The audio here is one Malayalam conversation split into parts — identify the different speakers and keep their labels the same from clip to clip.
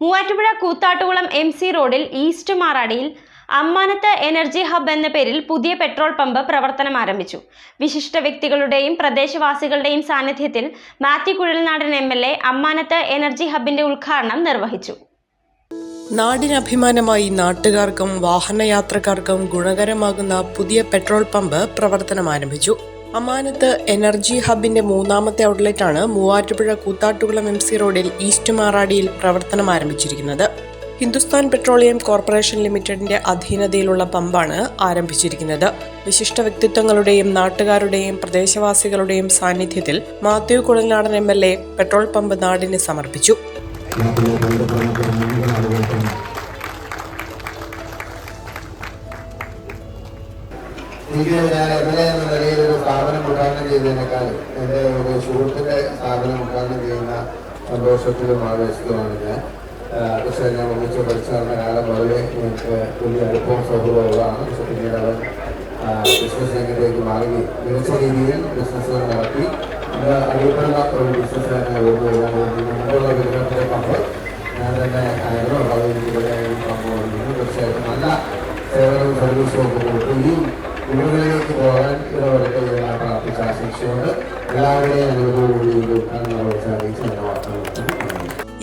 Speaker 1: മൂവാറ്റുപുഴ കൂത്താട്ടുകുളം എം സി റോഡിൽ ഈസ്റ്റ് മാറാടിയിൽ അമ്മാനത്ത് എനർജി ഹബ് എന്ന പേരിൽ പുതിയ പെട്രോൾ പമ്പ് പ്രവർത്തനം ആരംഭിച്ചു. വിശിഷ്ട വ്യക്തികളുടെയും പ്രദേശവാസികളുടെയും സാന്നിധ്യത്തിൽ Mathew Kuzhalnadan M L A Ammanath energy ഹബിന്റെ ഉദ്ഘാടനം നിർവഹിച്ചു.
Speaker 2: നാടിനഭിമാനമായി നാട്ടുകാർക്കും വാഹനയാത്രക്കാർക്കും ഗുണകരമാകുന്ന പുതിയ പെട്രോൾ പമ്പ് പ്രവർത്തനം ആരംഭിച്ചു. അമാനത്ത് എനർജി ഹബിന്റെ മൂന്നാമത്തെ ഔട്ട്ലെറ്റാണ് മൂവാറ്റുപുഴ കൂത്താട്ടുകുളം എം സി റോഡിൽ ഈസ്റ്റ് മാറാടിയിൽ പ്രവർത്തനം ആരംഭിച്ചിരിക്കുന്നത്. ഹിന്ദുസ്ഥാൻ പെട്രോളിയം കോർപ്പറേഷൻ ലിമിറ്റഡിന്റെ അധീനതയിലുള്ള പമ്പാണ് ആരംഭിച്ചിരിക്കുന്നത്. വിശിഷ്ട വ്യക്തിത്വങ്ങളുടെയും നാട്ടുകാരുടെയും പ്രദേശവാസികളുടെയും സാന്നിധ്യത്തിൽ Mathew Kuzhalnadan M L A petrol pump നാടിന് സമർപ്പിച്ചു.
Speaker 3: എനിക്ക് ഞാൻ എവിടെ എന്ന നിലയിൽ ഒരു സ്ഥാപനം ഉദ്ഘാടനം ചെയ്തതിനേക്കാൾ എന്റെ ഒരു സുഹൃത്തിന്റെ സ്ഥാപനം ഉദ്ഘാടനം ചെയ്യുന്ന സന്തോഷത്തിലും ആവേശത്തിലുമാണ് ഞാൻ. പക്ഷേ ഞാൻ ഒന്നിച്ച് പഠിച്ചു നടന്ന കാലം മുതലേ എനിക്ക് വലിയ അടുപ്പവും സൗഹൃദവുമാണ് പക്ഷെ പിന്നീട് അവൻ ബിസിനസ് രംഗത്തേക്ക് മാറി. മികച്ച രീതിയിൽ ബിസിനസ്സുകൾ നടത്തി. ഇന്ന് അറിയപ്പെടുന്ന ഒരു ബിസിനസ് തന്നെ മുമ്പുള്ള വിതരണത്തിലെ പങ്ക്. ഞാൻ തന്നെ ആയിരുന്നു. അത് എനിക്ക് പമ്പ് തീർച്ചയായിട്ടും നല്ല സേവനവും സർവീസും ഒക്കെ കൊടുത്തു. വീടുകളിലേക്ക് പോകാൻ ഇടവരട്ടെ എന്ന് പ്രാർത്ഥിച്ച് ആശംസിച്ചുകൊണ്ട് എല്ലാവരുടെയും അനുഭവം അറിയിച്ച്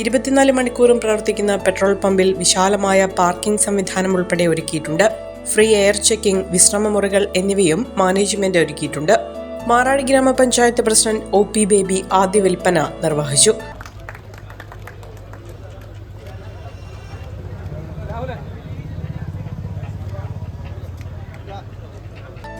Speaker 2: ഇരുപത്തിനാല് മണിക്കൂറും പ്രവർത്തിക്കുന്ന പെട്രോൾ പമ്പിൽ വിശാലമായ പാർക്കിംഗ് സംവിധാനം ഉൾപ്പെടെ ഒരുക്കിയിട്ടുണ്ട്. ഫ്രീ എയർ ചെക്കിംഗ് വിശ്രമമുറികൾ എന്നിവയും മാനേജ്മെന്റ് ഒരുക്കിയിട്ടുണ്ട്. മാറാടി ഗ്രാമപഞ്ചായത്ത് പ്രസിഡന്റ് ഒ പി ബേബി ആദ്യ വിൽപ്പന നിർവഹിച്ചു.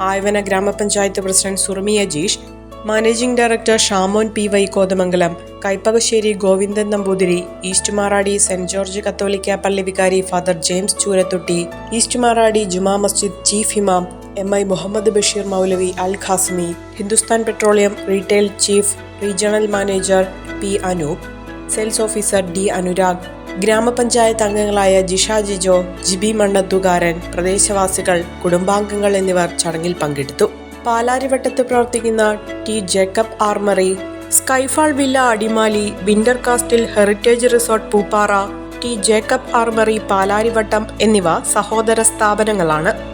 Speaker 2: ആയവന ഗ്രാമപഞ്ചായത്ത് president Surami Ajeesh managing director Shamon P Y Kothamangalam Kaippakassery Govindan Namboothiri east Maradi saint George Catholic പള്ളി വികാരി father James Choorathutty east Maradi Juma Masjid chief imam M I Muhammad Basheer Moulavi Al Qasmi Hindustan petroleum retail chief regional manager P Anoop sales officer D Anurag ഗ്രാമപഞ്ചായത്ത് അംഗങ്ങളായ ജിഷ ജിജോ ജിബി മണ്ണത്തുകാരൻ പ്രദേശവാസികൾ കുടുംബാംഗങ്ങൾ എന്നിവർ ചടങ്ങിൽ പങ്കെടുത്തു. പാലാരിവട്ടത്ത് പ്രവർത്തിക്കുന്ന T Jacob armoury skyfall villa Adimali winter castle heritage resort Pooppara T Jacob armoury Palarivattom എന്നിവ സഹോദര സ്ഥാപനങ്ങളാണ്.